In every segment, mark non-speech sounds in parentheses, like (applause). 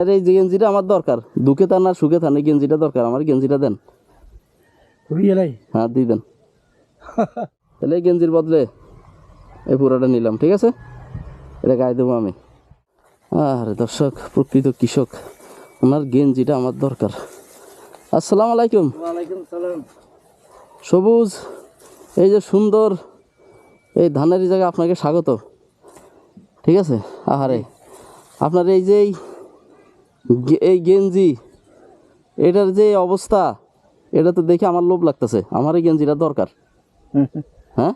আর এই যে গেঞ্জিটা আমার দরকার। দুঃখে থান না সুখে থান এই গেঞ্জিটা দরকার। আমার গেঞ্জিটা দেন। হ্যাঁ দিয়ে দেন। (laughs) তাহলে এই গেঞ্জির বদলে এই পুরোটা নিলাম ঠিক আছে? এটা গায়ে দেবো আমি। আরে দর্শক প্রকৃত কৃষক ওনার গেঞ্জিটা আমার দরকার। আসসালামু আলাইকুম। সবুজ এই যে সুন্দর এই ধানের জায়গায় আপনাকে স্বাগত। ঠিক আছে? আহারে। আপনার এই যে এই গেঞ্জি এটার যে অবস্থা এটা তো দেখে আমার লোভ লাগতেছে। আমার এই গেঞ্জিটা দরকার। হ্যাঁ?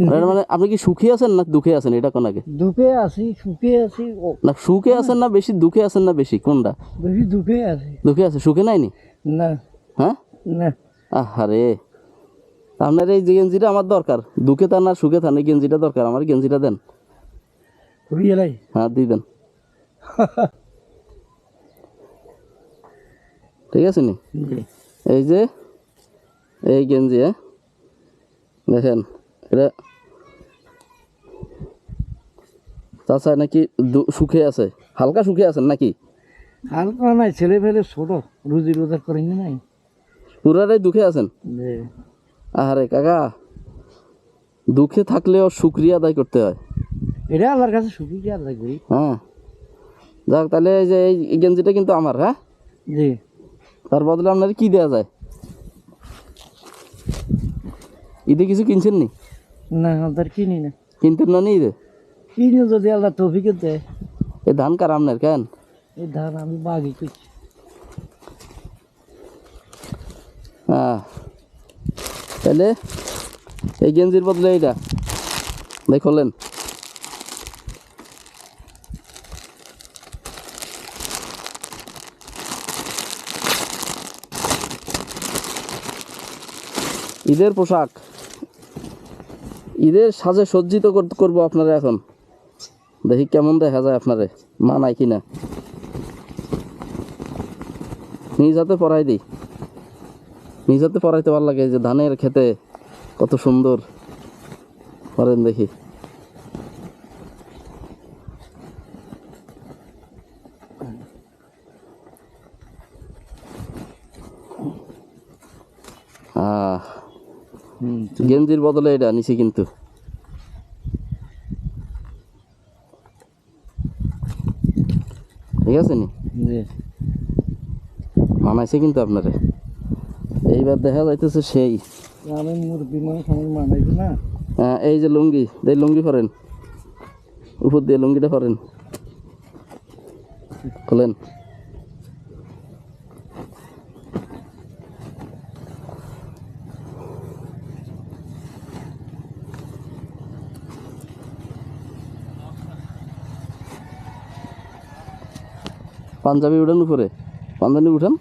মানে আপনি কি সুখী আছেন না দুঃখে আছেন? এটা কোন আগে? দুঃখে আছি সুখে আছি না সুখে আছেন না বেশি দুঃখে আছেন না বেশি? কোনটা? বেশি দুঃখে আছি। দুঃখে আছে সুখে নাইনি না? হ্যাঁ? না। আহারে। আপনার এই গেঞ্জিটা আমার দরকার। দুঃখে থান আর সুখে থান এই গেঞ্জিটা দরকার। আমার গেঞ্জিটা দেন। হ্যাঁ দিয়ে দেন। (laughs) ঠিক আছে নি? এই যে এই গেঞ্জি হ্যাঁ? দেখেন এটা চাচা নাকি সুখে আছে? হালকা সুখে আছেন নাকি? হালকা নাই ছেলে ফেলে ছোট রুজি রোজগার করেনি নাই। পুরাটাই দুঃখে আছেন? আহারে কাকা দুঃখে থাকলেও শুক্রিয়া আদায় করতে হয়। এটা আল্লাহর কাছে কি আল্লাহ করি। হ্যাঁ। যাক তাহলে এই যে এই গেঞ্জিটা কিন্তু আমার হ্যাঁ? জি। তার বদলে আপনার কি দেওয়া যায়? ঈদে কিছু কিনছেন নি? না তার কিনি না। কিনতেন না নি ঈদে? কিনি যদি আল্লাহ তৌফিকে দেয়। এ ধান কার আপনার কেন? এই ধান আমি বাগি করছি। হ্যাঁ তাহলে এই গেঞ্জির বদলে এইটা। দেখলেন ঈদের পোশাক। ঈদের সাজে সজ্জিত কর- করব আপনারা এখন। দেখি কেমন দেখা যায় আপনারে, মানায় কিনা। নিজ হাতে পরাই দিই। নিজ হাতে পরাইতে ভালো লাগে যে ধানের খেতে কত সুন্দর। করেন দেখি। গেঞ্জির বদলে এটা নিছি কিন্তু। ঠিক আছে নি? মানাইছে কিন্তু আপনারে। এইবার দেখা যাইতেছে সেই। আমি মুরব্বী মানুষ আমি মানাইছি না। হ্যাঁ, এই যে লুঙ্গি এই লুঙ্গি পরেন। উপর দিয়ে লুঙ্গিটা পরেন। খোলেন। পাঞ্জাবি উঠান উপরে। পাঞ্জাবি উঠান।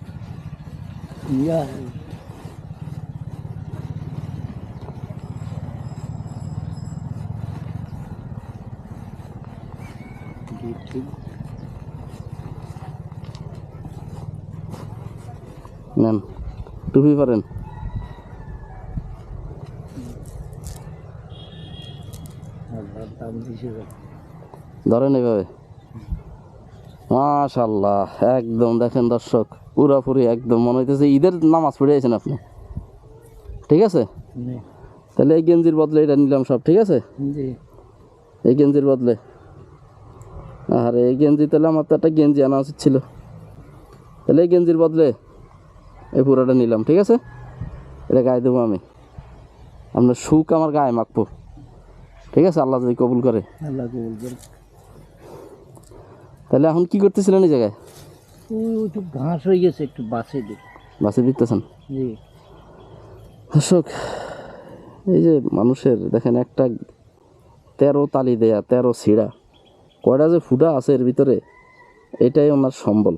নেন টুপি পরেন। ধরেন এইভাবে মাশাল্লাহ একদম দেখেন দর্শক পুরাপুরি একদম মনে হইতেছে ঈদের নামাজ পড়ে আছেন আপনি। ঠিক আছে? তাহলে এই গেঞ্জির বদলে এটা নিলাম সব ঠিক আছে? এই গেঞ্জির বদলে। আর এই গেঞ্জি তাহলে আমার তো একটা গেঞ্জি আনা উচিত ছিল। তাহলে এই গেঞ্জির বদলে এই পুরোটা নিলাম ঠিক আছে? এটা গায়ে দেবো আমি। আপনার সুখ আমার গায়ে মাখবো। ঠিক আছে? আল্লাহ যদি কবুল করে। আল্লাহ কবুল করে তাহলে এখন কি করতেছিলেন এই জায়গায়? একটু ঘাস হয়ে গেছে একটু বাসে দিই বাসে দিতেছেন জি। দর্শক এই যে মানুষের দেখেন একটা তেরো তালি দেয়া তেরো ছিঁড়া কয়টা যে ফুটা আছে এর ভিতরে এটাই ওনার সম্বল।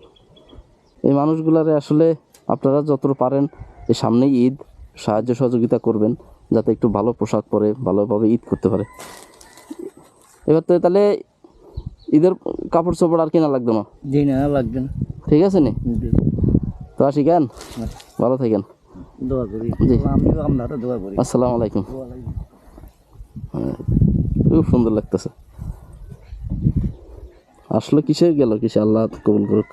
এই মানুষগুলারে আসলে আপনারা যতটা পারেন এই সামনেই ঈদ সাহায্য সহযোগিতা করবেন যাতে একটু ভালো পোশাক পরে ভালোভাবে ঈদ করতে পারে। এবার তো তাহলে ঈদের কাপড় চোপড় আর কেনা লাগতো না? জি না লাগবে না। ঠিক আছে নি? তো আসি কেন? ভালো থাকেন। দোয়া করি। জি। আমিও আপনারা দোয়া করি। আসসালামু আলাইকুম। খুব সুন্দর লাগতেছে। আসলে কিসে? গেল কিসে? আল্লাহ কবুল করুক।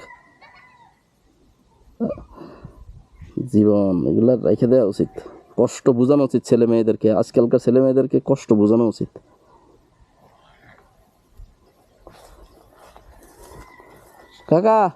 জীবন এগুলা রেখে দেওয়া উচিত। কষ্ট বোঝানো উচিত ছেলে মেয়েদেরকে। আজকালকার ছেলে মেয়েদেরকে কষ্ট বোঝানো উচিত। 哥哥。